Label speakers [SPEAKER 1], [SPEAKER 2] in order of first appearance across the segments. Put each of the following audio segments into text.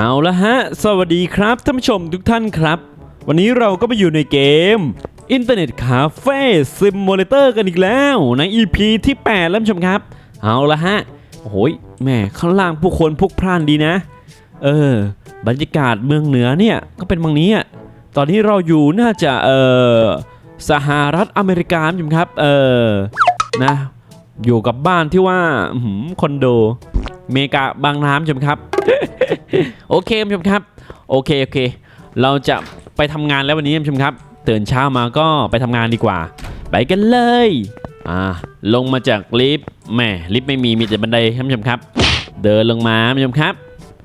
[SPEAKER 1] เอาละฮะ สวัสดีครับท่านผู้ชมทุกท่านครับ วันนี้เราก็ไปอยู่ในเกม Internet Cafe Simulator กันอีกแล้วใน EP ที่ 8 แล้วท่านผู้ชมครับ เอาละฮะ โอ้โหยแม่ข้างล่างผู้คนพลุกพล่านดีนะ เออ บรรยากาศเมืองเหนือเนี่ย ก็เป็นบางนี้อะตอนนี้เราอยู่น่าจะเออสหรัฐอเมริกาท่านผู้ชมครับ เออนะอยู่กับบ้านที่ว่าคอนโดเมกาบางน้ำใช่ไหมครับ โอเคท่านผู้ชมครับ โอเคโอเค เราจะไปทำงานแล้ววันนี้ท่านผู้ชมครับตื่นเช้ามาก็ไปทำงานดีกว่า ไปกันเลยอ่าลงมาจากลิฟต์แหมลิฟต์ไม่มีมีแต่บันไดท่านผู้ชมครับ เดินลงมาท่านผู้ชมครับ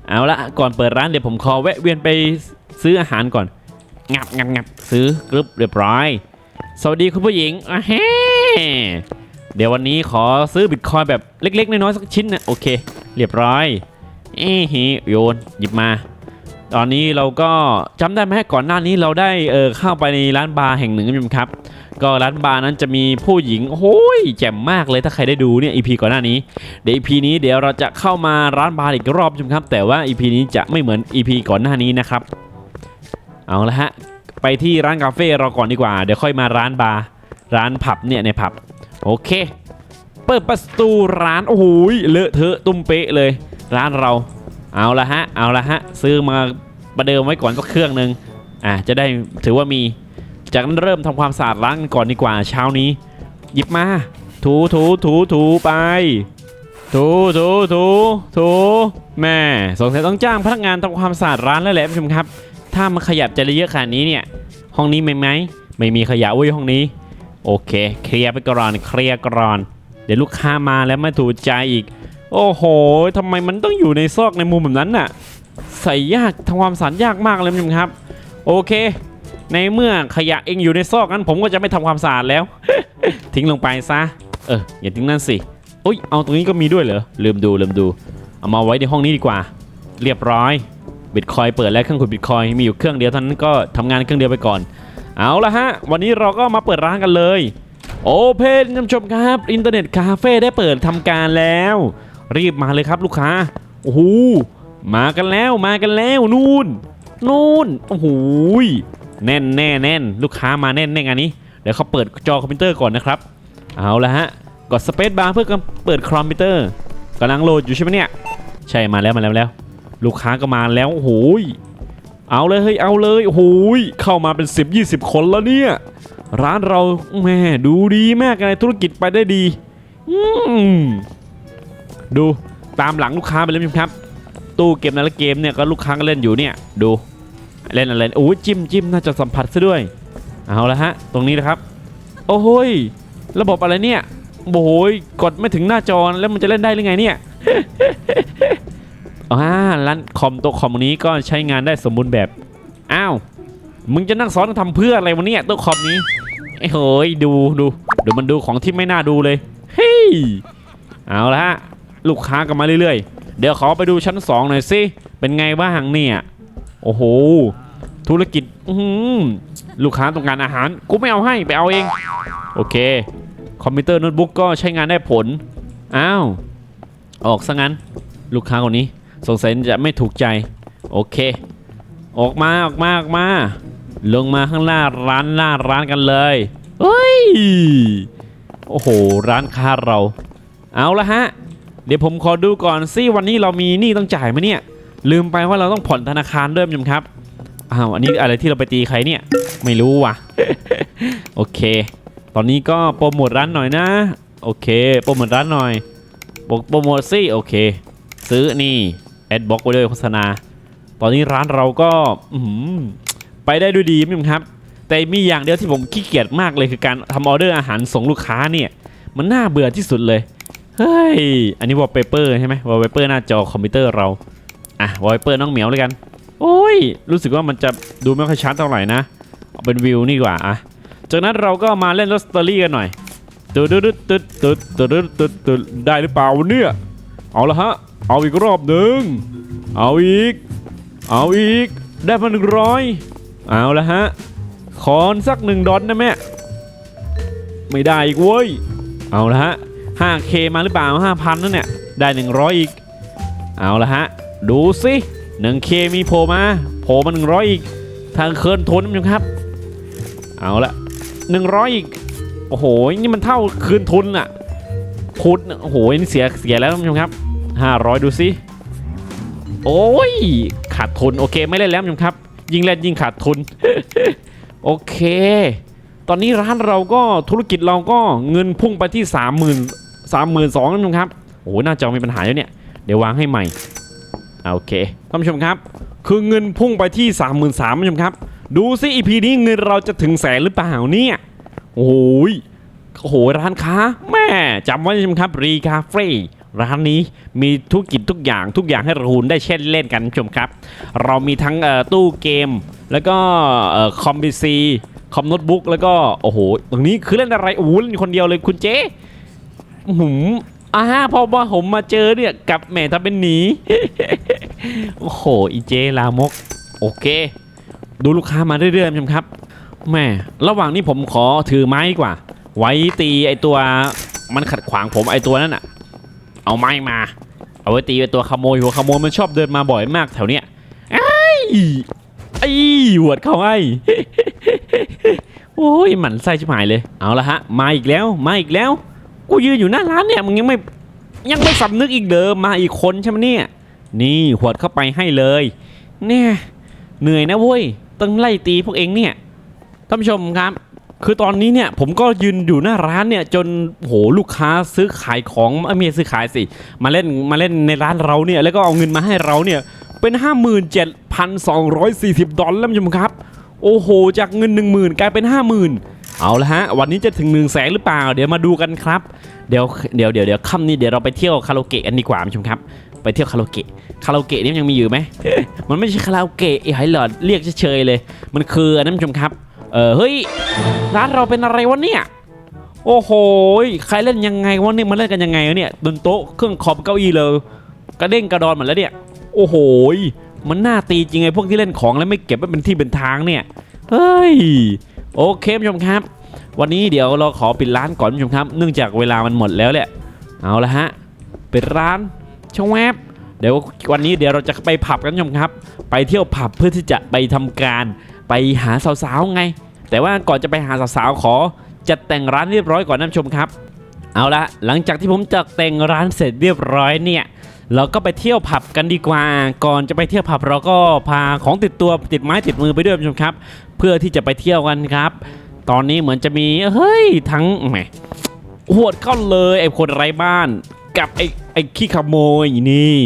[SPEAKER 1] เอาละก่อนเปิดร้านเดี๋ยวผมขอแวะเวียนไปซื้ออาหารก่อนงับงับงับซื้อกรึบเรียบร้อย สวัสดีคุณผู้หญิงอะเฮ้เดี๋ยววันนี้ขอซื้อบิตคอยแบบเล็ก ๆ น้อยๆสักชิ้นนะโอเค เรียบร้อย เอ้ฮิโยนหยิบมา ตอนนี้เราก็จำได้ไหมก่อนหน้านี้เราได้เออเข้าไปในร้านบาร์แห่งหนึ่งครับ ก็ร้านบาร์นั้นจะมีผู้หญิงโอ้ยแจ่มมากเลยถ้าใครได้ดูเนี่ย EP ก่อนหน้านี้เดี๋ยว EP นี้เดี๋ยวเราจะเข้ามาร้านบาร์อีกรอบชมครับ แต่ว่า EP นี้จะไม่เหมือน EP ก่อนหน้านี้นะครับ เอาละฮะไปที่ร้านคาเฟ่เราก่อนดีกว่าเดี๋ยวค่อยมาร้านบาร์ร้านผับเนี่ยในผับโอเค เปิดประตูร้านโอ้โหยเลอะเทอะตุ้มเป๊ะเลย ร้านเราเอาละฮะเอาละฮะซื้อมาประเดิมไว้ก่อนสักเครื่องหนึ่งอะจะได้ถือว่ามี จากนั้นเริ่มทำความสะอาดร้านก่อนดีกว่าเช้านี้ หยิบมา ถูถูถูถูไป ถูถูถูถูแม่สงสัยต้องจ้างพนักงานทำความสะอาดร้านแล้วแหละผู้ชมครับ ถ้ามันขยับจะเยอะขนาดนี้เนี่ย ห้องนี้ไหมไหมไม่มีขยะเว้ยห้องนี้ โอเค เคลียร์ไปก่อนเคลียร์ก่อนเดี๋ยวลูกค้ามาแล้วไม่ถูกใจอีก โอ้โหทำไมมันต้องอยู่ในซอกในมุมแบบนั้นน่ะ ใส่ยากทำความสะอาดยากมากเลยคุณผู้ชมครับ โอเค ในเมื่อขยะเองอยู่ในซอกนั้น ผมก็จะไม่ทำความสะอาดแล้ว ทิ้งลงไปซะ เอออย่าทิ้งนั่นสิโอ้ยเอาตรงนี้ก็มีด้วยเหรอลืมดูลืมดู เอามาไว้ในห้องนี้ดีกว่า เรียบร้อยบิตคอยเปิดแล้วเครื่องขุดบิตคอยมีอยู่เครื่องเดียวท่านั้นก็ทำงานเครื่องเดียวไปก่อน เอาละฮะ วันนี้เราก็มาเปิดร้านกันเลยโอเพนท่านผู้ชมครับ อินเทอร์เน็ตคาเฟ่ได้เปิดทำการแล้ว รีบมาเลยครับลูกค้า โอ้โห มากันแล้วมากันแล้วนู่น นู่น โอ้โห แน่นแน่แน่นลูกค้ามาแน่นแน่งานนี้ เดี๋ยวเขาเปิดจอคอมพิวเตอร์ก่อนนะครับ เอาละฮะ กดสเปซบาร์เพื่อเปิดคอมพิวเตอร์กำลังโหลดอยู่ใช่ไหมเนี่ย ใช่มาแล้วมาแล้วแล้ว ลูกค้าก็มาแล้ว โอ้โห เอาเลยเฮ้ยเอาเลย โอ้โห เข้ามาเป็น 10 20 คนแล้วเนี่ย ร้านเราแม่ดูดีมากเลยธุรกิจไปได้ดี อืม ดูตามหลังลูกค้าไปเลยครับ ตู้เกมแต่ละเกมเนี่ยก็ลูกค้าก็เล่นอยู่เนี่ยดูเล่นอะไรโอ้ยจิ้มจิ้มน่าจะสัมผัสซะด้วยเอาละฮะ ตรงนี้นะครับ โอ้โหยระบบอะไรเนี่ยโอ้ยกดไม่ถึงหน้าจอแล้วมันจะเล่นได้หรือไงเนี่ยอ่าร้านคอมตัวคอมนี้ก็ใช้งานได้สมบูรณ์แบบอ้าวมึงจะนั่งซ้อนทำเพื่ออะไรวะเนี่ยตัวคอมนี้ไอ้โหยดูดูดูมันดูของที่ไม่น่าดูเลยเฮ้ยเอาละฮะ ลูกค้ากันมาเรื่อยๆ เดี๋ยวขอไปดูชั้น 2 หน่อยสิเป็นไงบ้างเนี่ยโอ้โห ธุรกิจอืลูกค้าต้องการอาหาร กูไม่เอาให้ไปเอาเอง โอเค คอมพิวเตอร์โน้ตบุ๊กก็ใช้งานได้ผล อ้าว ออกซะงั้น ลูกค้าคนนี้สงสัยจะไม่ถูกใจ โอเค ออกมาออกมาออกมา ลงมาข้างล่างร้านหน้าร้านกันเลยเฮ้ย โอ้โห ร้านค้าเรา เอาละฮะ เดี๋ยวผมขอดูก่อนสิวันนี้เรามีหนี้ต้องจ่ายไหมเนี่ย ลืมไปว่าเราต้องผ่อนธนาคารด้วยมั้ยครับอ้าวอันนี้อะไรที่เราไปตีใครเนี่ย ไม่รู้ว่ะ โอเค ตอนนี้ก็โปรโมทร้านหน่อยนะ โอเคโปรโมทร้านหน่อยโปรโปรโมทสิโอเค ซื้อนี่แอดบล็อกไว้ด้วยโฆษณา ตอนนี้ร้านเราก็อืไปได้ด้วยดีมั้ยครับ แต่มีอย่างเดียวที่ผมขี้เกียจมากเลยคือการทำออเดอร์อาหารส่งลูกค้าเนี่ย มันน่าเบื่อที่สุดเลย เฮ้ย อันนี้วอลเปเปอร์ใช่ไหมวอลเปเปอร์หน้าจอคอมพิวเตอร์เรา อะวอลเปเปอร์น้องเหมียวเลยกัน โอ้ย รู้สึกว่ามันจะดูไม่ค่อยชัดเท่าไหร่นะ เอาเป็นวิวนี่กว่า อะ จากนั้นเราก็มาเล่นรถสตอรี่กันหน่อยตึ๊ดตึ๊ดตึ๊ดตึ๊ดตึ๊ดตึ๊ดตึ๊ดได้หรือเปล่าเนี่ย เอาละฮะ เอาอีกรอบหนึ่ง เอาอีก เอาอีก ได้มาหนึ่งร้อยเอาละฮะ ขอสักหนึ่งดอลนะแม่ ไม่ได้อีกเว้ย เอาละฮะ 5k มาหรือเปล่า 5,000นั่นเนี่ย ได้ 100 อีก เอาละฮะ ดูสิหนึ่งเคมีโผล่มา โผล่มาหนึ่งร้อยอีก ทางเคิร์นทนท่านผู้ชมครับ เอาละหนึ่งร้อยอีก โอ้โห นี่มันเท่าคืนทุนอะพุดโอ้โห นี่เสีย เสียแล้วท่านผู้ชมครับห้าร้อยดูสิ โอ้ย ขาดทุน โอเค ไม่เล่นแล้วท่านผู้ชมครับ ยิ่งเล่นยิ่งขาดทุน โอเคตอนนี้ร้านเราก็ธุรกิจเราก็เงินพุ่งไปที่สามหมื่น สามหมื่นสองท่านชมครับโอ้โหหน้าจอมีปัญหาแล้วเนี่ย เดี๋ยววางให้ใหม่โอเคท่านผู้ชมครับ คือเงินพุ่งไปที่ 3 3 0 0 0ท่านผู้ชมครับ ดูซิอีพีนี้เงินเราจะถึงแสนหรือเปล่าเนี่ยโอ้โหยโอ้โหร้านค้า แม่จำไว้ท่านผู้ชมครับรีคาเฟ่ร้านนี้มีธุรกิจทุกอย่างทุกอย่างให้เราหุนได้เช่นเล่นกันท่านผู้ชมครับ เรามีทั้งตู้เกม แล้วก็คอมพิวซีคอมโน้ตบุ๊กแล้วก็โอ้โหตรงนี้คือเล่นอะไรโอ้โหเล่นคนเดียวเลยคุณเจ๊ หืมอ่าพอมาผมมาเจอเนี่ยกับแหม่ทำเป็นหนี โอ้โหอีเจลามก โอเค ดูลูกค้ามาเรื่อยๆชมครับแม่ระหว่างนี้ผมขอถือไม้ดีกว่า ไว้ตีไอตัวมันขัดขวางผมไอตัวนั้นอะเอาไม้มา เอาไว้ตีไอตัวขโมยหัวขโมยมันชอบเดินมาบ่อยมากแถวเนี้ยไอ้ไอ้หวดเขาไอ้โอ้ยหมันไส้ชิบหายเลย เอาละฮะ มาอีกแล้ว มาอีกแล้ว กูยืนอยู่หน้าร้านเนี่ยมึงยังไม่ยังไม่สำนึกอีกเดิมมาอีกคนใช่ไหมเนี่ย นี่หวดเข้าไปให้เลย เนี่ยเหนื่อยนะเว้ยต้องไล่ตีพวกเองเนี่ยท่านผู้ชมครับ คือตอนนี้เนี่ยผมก็ยืนอยู่หน้าร้านเนี่ยจนโหลูกค้าซื้อขายของเอ้ยไม่ใช่ซื้อขายสิ มาเล่นมาเล่นในร้านเราเนี่ยแล้วก็เอาเงินมาให้เราเนี่ยเป็น 57,240 ดอลลาร์ท่านผู้ชมครับ โอ้โห จากเงิน 10,000 กลายเป็น 50,000 เอาละฮะ วันนี้จะถึง1นึ่งแสนหรือเปล่า เดี๋ยวมาดูกันครับ เดี๋ยวเดี๋ยวเดี๋ยวเดี๋ยวค่ำนี้เดี๋ยวเราไปเที่ยวคาราโอเกะกันดีกว่าท่านผู้ชมครับ ไปเที่ยวคาราโอเกะ คาราโอเกะนี่ยังมีอยู่ไหม มันไม่ใช่คาราโอเกะไอ้ไฮหลอดเรียกเฉยเลย มันคืออันนั้นท่นผู้ชมครับ เออเฮ้ย ร้านเราเป็นอะไรวะเนี่ย โอ้โห ใครเล่นยังไงวะเนี่ยมาเล่นกันยังไงวะเนี่ยบนโต๊ะเครื่องคอมเก้าอี้เลย กระเด้งกระดอนหมดแล้วเนี่ย โอ้โห มันน่าตีจริงไอ้พวกที่เล่นของแล้วไม่เก็บไว้เป็นที่เป็นทางเนี่ย เฮ้ย โอเคผู้ชมครับ วันนี้เดี๋ยวเราขอปิดร้านก่อนผู้ชมครับ เนื่องจากเวลามันหมดแล้วแหละเอาละฮะปิดร้านช่องแวบเดี๋ยววันนี้เดี๋ยวเราจะไปผับกันผู้ชมครับ ไปเที่ยวผับเพื่อที่จะไปทำการไปหาสาวๆไง แต่ว่าก่อนจะไปหาสาวๆขอจัดแต่งร้านเรียบร้อยก่อนนะผู้ชมครับ เอาละหลังจากที่ผมจัดแต่งร้านเสร็จเรียบร้อยเนี่ย เราก็ไปเที่ยวผับกันดีกว่า ก่อนจะไปเที่ยวผับเราก็พาของติดตัวติดไม้ติดมือไปด้วยผู้ชมครับ เพื่อที่จะไปเที่ยวกันครับ ตอนนี้เหมือนจะมีเฮ้ยทั้งแหมหวดเข้าเลยไอ้คนไร้บ้าน กับไอ้ไอ้ขี้ขโมยนี่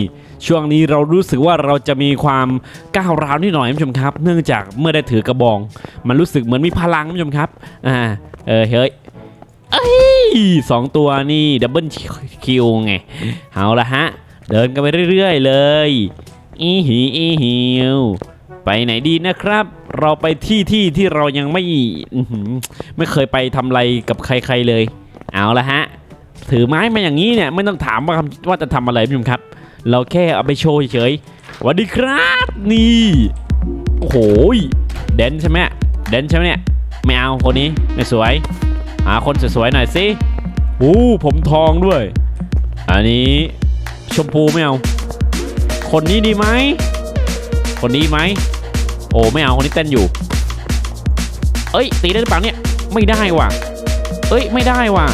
[SPEAKER 1] ช่วงนี้เรารู้สึกว่าเราจะมีความก้าวร้าวนิดหน่อยผู้ชมครับ เนื่องจากเมื่อได้ถือกระบอง มันรู้สึกเหมือนมีพลังผู้ชมครับอ่าเออเฮ้ยเอ้ยสองตัวนี่ดับเบิลคิวไงเอาละฮะ เดินกันไปเรื่อยๆ เลย อีหีอีหิวไปไหนดีนะครับ เราไปที่ที่ที่เรายังไม่ไม่เคยไปทำอะไรกับใครๆเลย เอาละฮะ ถือไม้มาอย่างนี้เนี่ยไม่ต้องถามว่าว่าจะทำอะไรพี่ชมครับ เราแค่เอาไปโชว์เฉยๆวัสดีครับนี่โอ้โหเดนใช่ไหมเดนใช่ไหมเนี่ยไม่เอาคนนี้ไม่สวยหาคนสวยๆหน่อยสิโอ้ผมทองด้วย อันนี้ ชมพูไม่เอา คนนี้ดีไหม คนนี้ไหม โอ้ไม่เอาคนนี้เต้นอยู่ เอ้ย ตีได้หรือเปล่าเนี่ย ไม่ได้ว่ะ เอ้ยไม่ได้ว่ะ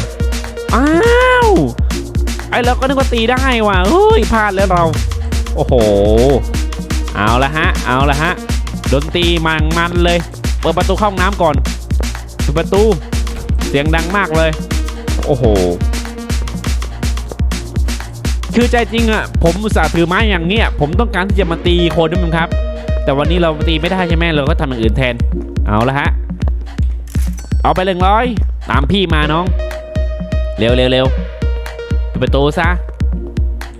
[SPEAKER 1] อ้าวไอ้เราก็นึกว่าตีได้ว่ะเฮ้ยพลาดแล้วเรา โอ้โห เอาละฮะ เอาละฮะ ดนตรีมันมันเลย เปิดประตูเข้าห้องน้ำก่อน เปิดประตู เสียงดังมากเลย โอ้โห คือใจจริงอะผมอุตส่าห์ถือไม้อย่างเงี้ยผมต้องการที่จะมาตีคนด้วยมั้งครับ แต่วันนี้เราตีไม่ได้ใช่ไหมเราก็ทำอย่างอื่นแทน เอาละฮะ เอาไปเลยร้อยตามพี่มาน้อง เร็วเร็วเร็วปิดประตูซะ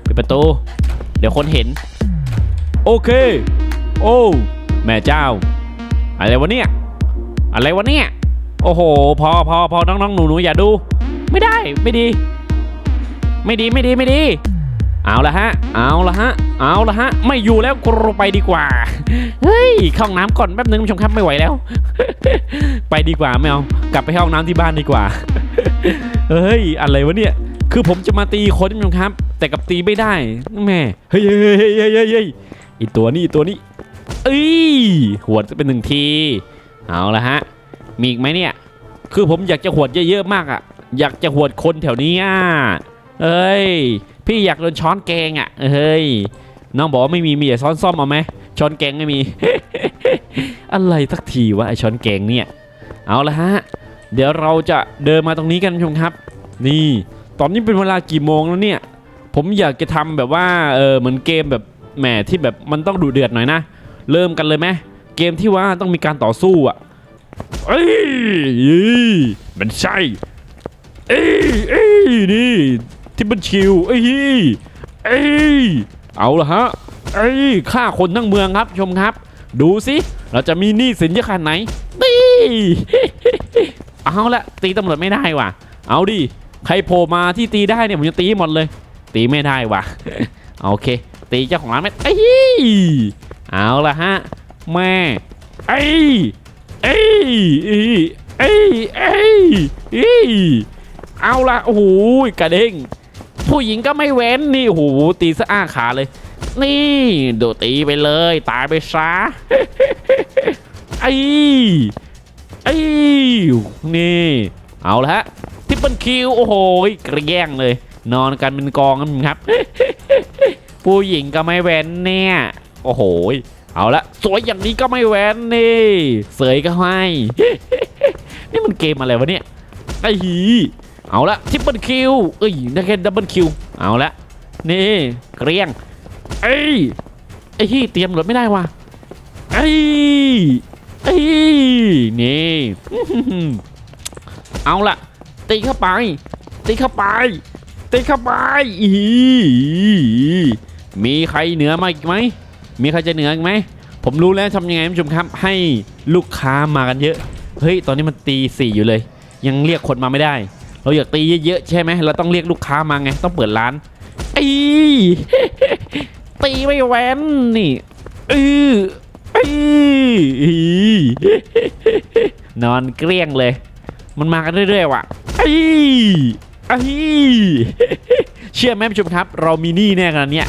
[SPEAKER 1] ปิดประตู เดี๋ยวคนเห็น โอเค โอ้แม่เจ้า อะไรวะเนี่ย อะไรวะเนี่ย โอ้โห พอพอพอน้องน้องหนูหนูอย่าดู ไม่ได้ไม่ดี ไม่ดีไม่ดีไม่ดี เอาละฮะ เอาละฮะ เอาละฮะ ไม่อยู่แล้วกรูไปดีกว่า เฮ้ยเข้าห้องน้ำก่อนแป๊บนึงผู้ชมครับไม่ไหวแล้ว ไปดีกว่าไม่เอา กลับไปเข้าห้องน้ำที่บ้านดีกว่า เฮ้ย อะไรวะเนี่ย คือผมจะมาตีคนผู้ชมครับ แต่กับตีไม่ได้ แม่ เฮ้ยเฮ้ยเฮ้ยเฮ้ยเฮ้ยอีตัวนี้อีตัวนี้ เอ้ยหวดเป็นหนึ่งที เอาละฮะ มีอีกไหมเนี่ย คือผมอยากจะหวดเยอะๆมากอะอยากจะหวดคนแถวนี้อะเอ้ย พี่อยากโดนช้อนแกงอะเฮ้ยน้องบอกว่าไม่มีมีแต่ช้อนซ่อมเอาไหมช้อนแกงไม่มี อะไรสักทีวะไอช้อนแกงเนี่ยเอาละฮะ เดี๋ยวเราจะเดินมาตรงนี้กันชมครับ นี่ ตอนนี้เป็นเวลากี่โมงแล้วเนี่ย ผมอยากจะทำแบบว่าเออเหมือนเกมแบบแหมที่แบบมันต้องดุเดือดหน่อยนะ เริ่มกันเลยไหมเกมที่ว่าต้องมีการต่อสู้อะเอ้ยมันใช่เอ้ยเอ้ยนี่ ที่มันชิวเอ้ยเอ้ยเอาละฮะเอ้ยฆ่าคนทั้งเมืองครับชมครับ ดูสิเราจะมีหนี้สินเยอะขนาดไหนตีเอาละตีตำรวจไม่ได้ว่ะ เอาดิใครโผล่มาที่ตีได้เนี่ยผมจะตีหมดเลย ตีไม่ได้ว่ะโอเค ตีเจ้าของร้านไม่เอ้ยเอาละฮะแม่เอ้ยเอ้ยเอ้ยเอ้ยเอ้ยเอ้ยเอาละโอ้โหกระเด้ง ผู้หญิงก็ไม่เว้นนี่โอ้โหตีสะอ้าขาเลย นี่โดตีไปเลย ตายไปซะไอ้ไอ้นี่ เอาละฮะทิปเปิลคิวโอ้โหกระแย่งเลย นอนกันเป็นกองกันครับ ผู้หญิงก็ไม่เว้นเนี่ย โอ้โหเอาละสวยอย่างนี้ก็ไม่เว้นนี่เสยก็ให้ นี่มันเกมอะไรวะเนี่ยไอ้หี เอาละทิปเปิลคิวเอ้ยได้แค่ดับเบิลคิวเอาละนี่เกรียงเอ้ยไอ้ฮี่เตรียมรถไม่ได้ว่ะไอ้ไอ้นี่เอาละตีเข้าไป ตีเข้าไป ตีเข้าไปอีมีใครเหนือมาอีกไหมมีใครจะเหนืออีกไหมผมรู้แล้วทำยังไงท่านผู้ชมครับ ให้ลูกค้ามากันเยอะ เฮ้ย ตอนนี้มันตีสี่อยู่เลย ยังเรียกคนมาไม่ได้ เราอยากตีเยอะๆใช่ไหมเราต้องเรียกลูกค้ามาไงต้องเปิดร้านไอ้ตีไม่แว้นนี่เออเอ้นอนเกลี้ยงเลย มันมากันเรื่อยๆว่ะไอ้ไอ้เชื่อไหมผู้ชมครับ เรามีหนี้แน่กันเนี่ย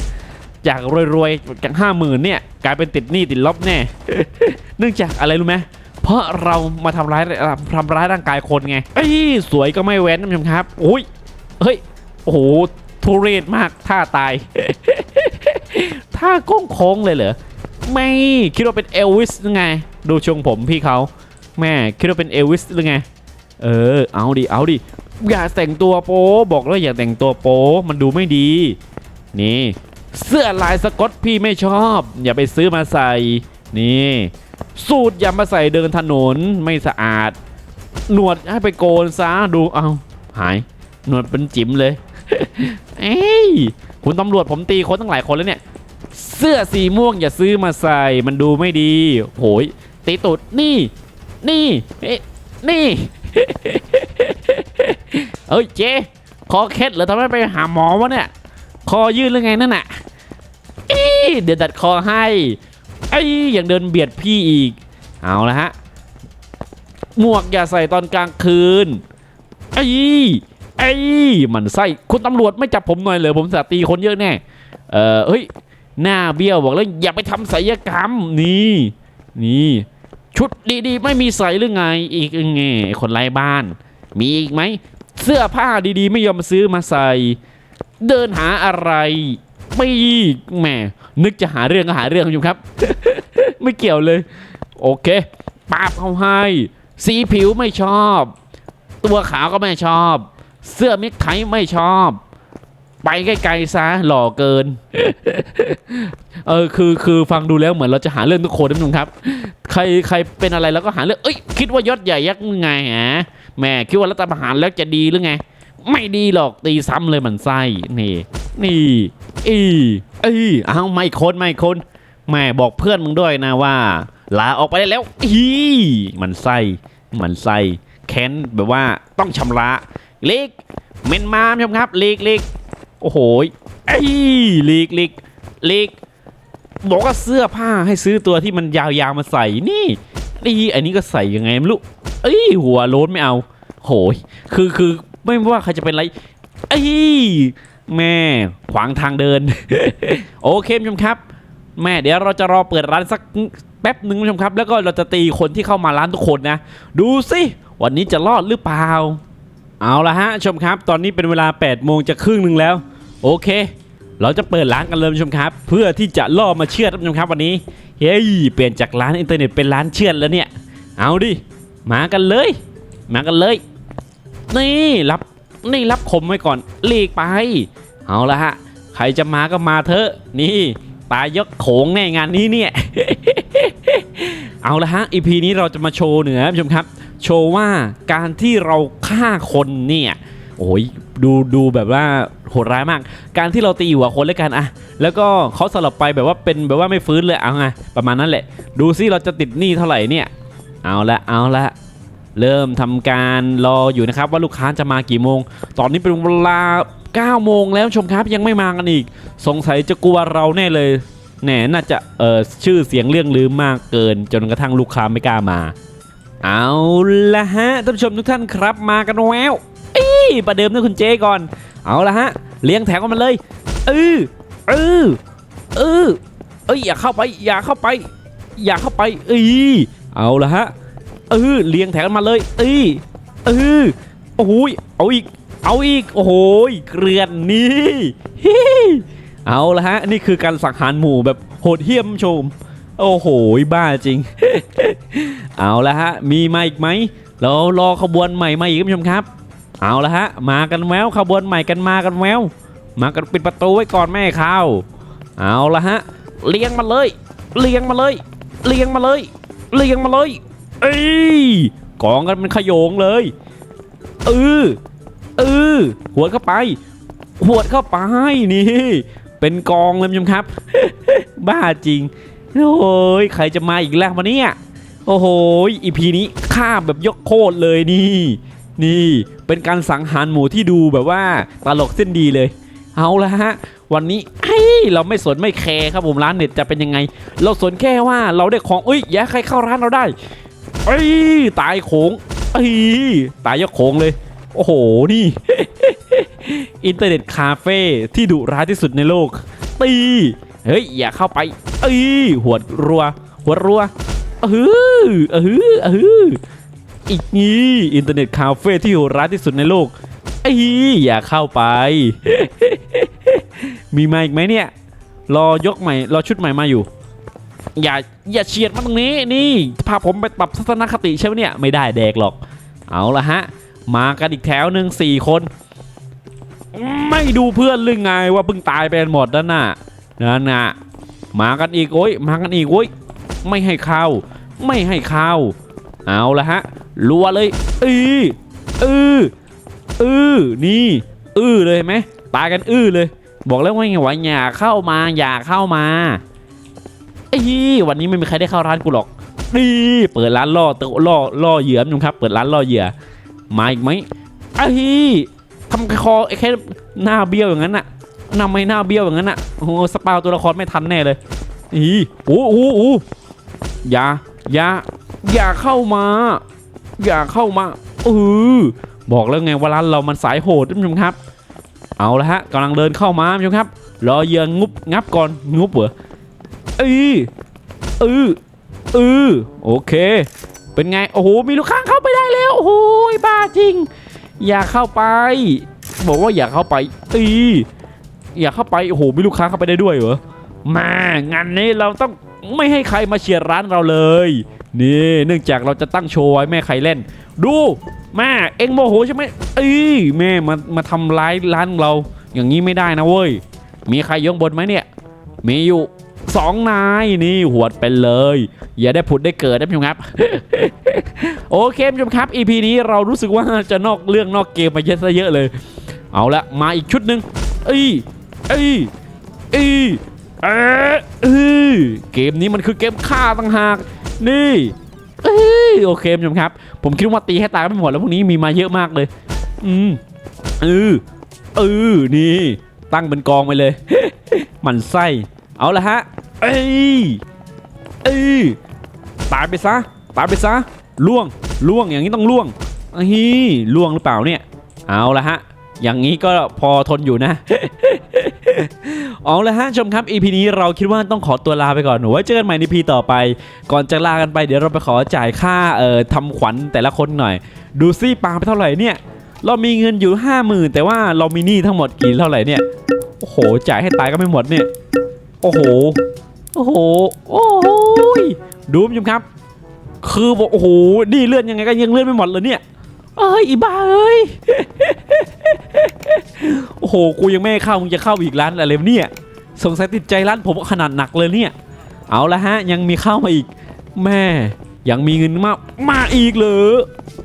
[SPEAKER 1] จากรวยๆจากห้าหมื่นเนี่ยกลายเป็นติดหนี้ติดลบแน่ เนื่องจากอะไรรู้ไหม เพราะเรามาทำร้ายทำร้ายร่างกายคนไงไอ้ยสวยก็ไม่เว้นท่านผู้ชมครับโอ้ยเฮ้ยโอ้โหทุเรศมากท่าตายท่าโค้งโค้งเลยเหรอไม่คิดว่าเป็นเอลวิสไง ดูชงผมพี่เขาแม่คิดว่าเป็นเอลวิสหรือไง เออ เอาดิ เอาดิ อย่าแต่งตัวโป๊บอกแล้วอย่าแต่งตัวโป๊มันดูไม่ดี นี่ เสื้อลายสกอตพี่ไม่ชอบ อย่าไปซื้อมาใส่ นี่ สูตรอย่ามาใส่เดินถนนไม่สะอาด หนวดให้ไปโกนซะดูเอาหาย หนวดเป็นจิ๋มเลย เอ้ยคุณตำรวจผมตีคนตั้งหลายคนแล้วเนี่ย เสื้อสีม่วงอย่าซื้อมาใส่มันดูไม่ดีโหยตีตุดนี่ นี่เอ๊ะนี่ เอ้ยเจ๊คอเคล็ดเหรอทำไมไปหาหมอวะเนี่ย คอยืดหรือไงนั่นน่ะเดี๋ยวดัดคอให้ อ้ยังเดินเบียดพี่อีก เอาละฮะ หมวกอย่าใส่ตอนกลางคืน ไอ้ไอ้มันไส้คุณตำรวจไม่จับผมหน่อยเลยผมสาตีคนเยอะแน่ เออเฮ้ย หน้าเบี้ยวบอกแล้วอย่าไปทำศัลยกรรมนี่ นี่ ชุดดีๆ ไม่มีใส่หรือไง อีกไงคนไร้บ้าน มีอีกไหม เสื้อผ้าดีๆ ไม่ยอมซื้อมาใส่ เดินหาอะไร ไม่แหมนึกจะหาเรื่องก็หาเรื่องอยู่ครับ ไม่เกี่ยวเลย โอเคปาบเขาให้ สีผิวไม่ชอบ ตัวขาวก็ไม่ชอบ เสื้อมิกไทไม่ชอบ ไปไกลๆซะหล่อเกิน เออคือคือฟังดูแล้วเหมือนเราจะหาเรื่องทุกคนนะทุกคนครับ ใครใครเป็นอะไรแล้วก็หาเรื่องเอ้ยคิดว่ายศใหญ่ยักษ์ไงฮะแหมคิดว่ารัฐประหารแล้วจะดีหรือไง ไม่ดีหรอกตีซ้ำเลยมันไส้นี่ นี่ อีเอ้ยเอาไม่คนไม่คนแหม่บอกเพื่อนมึงด้วยนะว่า ลาออกไปได้แล้วอีมันไส้มันไส้แค้นแบบว่าต้องชำระเล็กเมนมาใช่ไหมครับเล็กเล็กโอ้โหไอ้เล็กเล็กเล็กบอกว่าเสื้อผ้าให้ซื้อตัวที่มันยาวๆมาใส่นี่นี่อันนี้ก็ใส่ยังไงไม่รู้เอ้ยหัวโล้นไม่เอา โหยคือคือ ไม่ว่าใครจะเป็นไรเอ้แม่ขวางทางเดิน โอเคคุณผู้ชมครับ แม่เดี๋ยวเราจะรอเปิดร้านสักแป๊บหนึ่งคุณผู้ชมครับ แล้วก็เราจะตีคนที่เข้ามาร้านทุกคนนะ ดูสิวันนี้จะรอดหรือเปล่า เอาละฮะชมครับ ตอนนี้เป็นเวลา8โมงจะครึ่งหนึ่งแล้ว โอเค เราจะเปิดร้านกันเลยคุณผู้ชมครับ เพื่อที่จะล่อมาเชื่อดคุณผู้ชมครับวันนี้เฮ้ยเปลี่ยนจากร้านอินเทอร์เน็ตเป็นร้านเชื่อดแล้วเนี่ย เอาดิมากันเลย มากันเลย นี่รับนี่รับคมไว้ก่อนหลีกไป เอาละฮะ ใครจะมาก็มาเถอะนี่ตายยกโขงแน่งานนี้เนี่ย เอาละฮะอีพีนี้เราจะมาโชว์เหนือผู้ชมครับ โชว์ว่าการที่เราฆ่าคนเนี่ยโอ้ยดูดูแบบว่าโหดร้ายมาก การที่เราตีหัวคนแล้วกันอะแล้วก็เขาสลับไปแบบว่าเป็นแบบว่าไม่ฟื้นเลยเอาไงประมาณนั้นแหละ ดูซิเราจะติดหนี้เท่าไหร่เนี่ย เอาละเอาละ เริ่มทำการรออยู่นะครับว่าลูกค้าจะมากี่โมง ตอนนี้เป็นเวลา 9 โมงแล้วชมครับยังไม่มากันอีก สงสัยจะกลัวเราแน่เลยแหน่น่าจะเออชื่อเสียงเรื่องลืมมากเกิน จนกระทั่งลูกค้าไม่กล้ามา เอาละฮะท่านผู้ชมทุกท่านครับมากันแล้วอีประเดิมด้วยคุณเจก่อน เอาละฮะเลี้ยงแถวกันมาเลยเออเออเออเอ้ยอย่าเข้าไปอย่าเข้าไป อย่าเข้าไปอ้ยเอาละฮะ เออเลี้ยงแถวกันมาเลยเอ้ยเออโอ้ยเอาอีก เอาอีก โอ้โหยเกลือนนี่ฮิเอาละฮะ นี่คือการสังหารหมู่แบบโหดเหี้ยมชม โอ้โหบ้าจริง เอาละฮะ มีมาอีกไหมเรารอขบวนใหม่มาอีกคุณผู้ชมครับ เอาละฮะ มากันแววขบวนใหม่กันมากันแววมากันปิดประตูไว้ก่อนแม่ข้าวเอาละฮะ เลี้ยงมาเลย เลี้ยงมาเลย เลี้ยงมาเลย เลี้ยงมาเลย เอ้ยกองกันเป็นขโยงเลยเออเออหัวดเข้าไปหัวดเข้าไปนี่ เป็นกองเลยคุณผู้ชมครับ บ้าจริงโอ้ยใครจะมาอีกแล้ววันนี้โอ้โหอีพีนี้ฆ่าแบบยกโคตรเลยนี่ นี่ เป็นการสังหารหมูที่ดูแบบว่าตลกเส้นดีเลย เอาละฮะ วันนี้เฮ้เราไม่สนไม่แคร์ครับผมร้านเน็ตจะเป็นยังไง เราสนแค่ว่าเราได้ของเอ้ยอย่าใครเข้าร้านเราได้ เอ้ยตายโขงเอ้ยตายยกโขงเลย โอ้โหนี่ อินเทอร์เน็ตคาเฟ่ที่ดุร้ายที่สุดในโลก ตีเฮ้ยอย่าเข้าไป เอ้ยหัวรัว หัวรัวเออเออเอออีกนี้อินเทอร์เน็ตคาเฟ่ที่ดุร้ายที่สุดในโลกเอ้ยอย่าเข้าไป มีมาอีกไหมเนี่ย รอยกใหม่รอชุดใหม่มาอยู่ อย่าอย่าเฉียดมาตรงนี้นี่พาผมไปปรับทัศนคติใช่ไหมเนี่ยไม่ได้แดกหรอก เอาละฮะ มากันอีกแถวหนึ่งสี่คน ไม่ดูเพื่อนหรือไงว่าเพิ่งตายไปหมดนั่นน่ะนั่นน่ะมากันอีกโอ้ยมากันอีกโอ้ยไม่ให้เข้า ไม่ให้เข้า เอาละฮะรัวเลยอืออืออือนี่อือเลยไหมตายกันอื้อเลย บอกแล้วว่าไงวะอย่าเข้ามาอย่าเข้ามา ไอ้ยวันนี้ไม่มีใครได้เข้าร้านกูหรอกนี่เปิดร้านล่อตัวล่อล่อเหยื่อนุ่มครับ เปิดร้านล่อเหยื่อมาอีกไหมไอ้ยทำคอไอ้แค่หน้าเบี้ยวอย่างนั้นน่ะทำไม่หน้าเบี้ยวอย่างนั้นน่ะโอ้สปาวตัวละครไม่ทันแน่เลยอีโอ้โหโอ้โหอย่าอย่าอย่าเข้ามา อย่าเข้ามาเออบอกแล้วไงว่าร้านเรามันสายโหดท่านผู้ชมครับ เอาละฮะกำลังเดินเข้ามาท่านผู้ชมครับ รอเหยื่องุบงับก่อนงุบเหรอ เอ้ยเออเออโอเค เป็นไง โอ้โห มีลูกค้าเข้าไปได้แล้ว โอ้โหบ้าจริง อย่าเข้าไป บอกว่าอย่าเข้าไปตีอย่าเข้าไป โอ้โห มีลูกค้าเข้าไปได้ด้วยเหรอ มางานนี้เราต้องไม่ให้ใครมาเชียร์ร้านเราเลย นี่เนื่องจากเราจะตั้งโชว์ไว้แม่ใครเล่น ดูแม่เอ็งโมโหใช่ไหมเอ้ยแม่มามาทำร้ายร้านเรา อย่างนี้ไม่ได้นะเว้ย มีใครยกบนไหมเนี่ย มีอยู่ สองนายนี่หวดไปเลย อย่าได้ผุดได้เกิดนะพี่ชมครับ โอเคพี่ชมครับ EP นี้เรารู้สึกว่าจะนอกเรื่องนอกเกมมาเยอะซะเยอะเลย เอาละมาอีกชุดหนึ่งเอ้ยเอ้ยเอ้ยเอ้ยเอ้ยเกมนี้มันคือเกมฆ่าต่างหาก นี่เอ้ยโอเคพี่ชมครับ ผมคิดว่าตีให้ตายไม่หมดแล้วพวกนี้มีมาเยอะมากเลย อืมเออเออนี่ตั้งเป็นกองไปเลย มันไส้ เอาละฮะ เอ้ยเอ้ยตายไปซะตายไปซะล่วงล่วงอย่างนี้ต้องล่วงอ้ยล่วงหรือเปล่าเนี่ย เอาละฮะ อย่างนี้ก็พอทนอยู่นะ เอาละฮะชมครับ EP นี้เราคิดว่าต้องขอตัวลาไปก่อนไว้เจอกันใหม่ใน EP ต่อไป ก่อนจะลากันไปเดี๋ยวเราไปขอจ่ายค่าเอ่อทำขวัญแต่ละคนหน่อย ดูซิปาไปเท่าไหร่เนี่ย เรามีเงินอยู่ห้าหมื่นแต่ว่าเรามีหนี้ทั้งหมดกี่เท่าไหร่เนี่ย โอ้โห จ่ายให้ตายก็ไม่หมดเนี่ย โอ้โห โอ้โห โอ้โหดูคุณผู้ชมครับ คือบอกโอ้โห นี่เลื่อนยังไงก็ยังเลื่อนไม่หมดเลยเนี่ย เอ้ยอีบ้าเอ้ย โอ้โห กูยังไม่เข้า มึงจะเข้าอีกร้านอะไรเนี่ย สงสัยติดใจร้านผมขนาดหนักเลยเนี่ย เอาละฮะ ยังมีเข้ามาอีก แม่ ยังมีเงินมา มาอีกเหรอ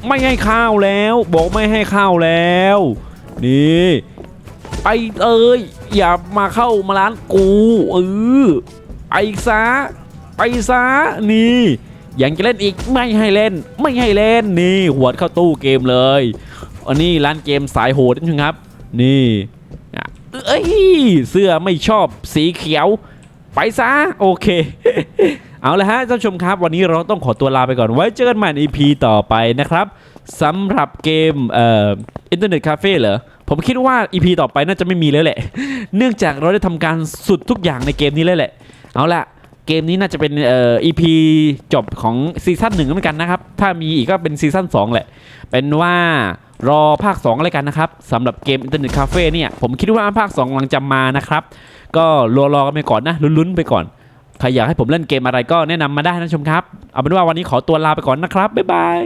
[SPEAKER 1] ไม่ให้ข้าวแล้ว บอกไม่ให้ข้าวแล้ว นี่ ไปเอ้ย อย่ามาเข้ามาร้านกูเออไปซะไปซะนี่ยังจะเล่นอีกไม่ให้เล่น ไม่ให้เล่นนี่หวดเข้าตู้เกมเลยอันนี้ร้านเกมสายโหดนิดนึงครับ นี่เอ้ยเสื้อไม่ชอบสีเขียว ไปซะโอเค เอาละฮะท่านผู้ชมครับ วันนี้เราต้องขอตัวลาไปก่อนไว้เจอกันใหม่ใน EP ต่อไปนะครับสำหรับเกมเอ่ออินเทอร์เน็ตคาเฟ่เหรอ ผมคิดว่า EP ต่อไปน่าจะไม่มีแล้วแหละ เนื่องจากเราได้ทำการสุดทุกอย่างในเกมนี้แล้วแหละ เอาละเกมนี้น่าจะเป็นเอ่อ EP จบของซีซั่นหนึ่งเหมือนกันนะครับ ถ้ามีอีกก็เป็นซีซั่น2แหละ เป็นว่ารอภาค2อะไรกันนะครับสำหรับเกมอินเทอร์เน็ตคาเฟ่เนี่ย ผมคิดว่าภาค2กำลังจะมานะครับ ก็รอรอกันไปก่อนนะ ลุ้นๆไปก่อน ใครอยากให้ผมเล่นเกมอะไรก็แนะนำมาได้นะชมครับ เอาเป็นว่าวันนี้ขอตัวลาไปก่อนนะครับ บ๊ายบาย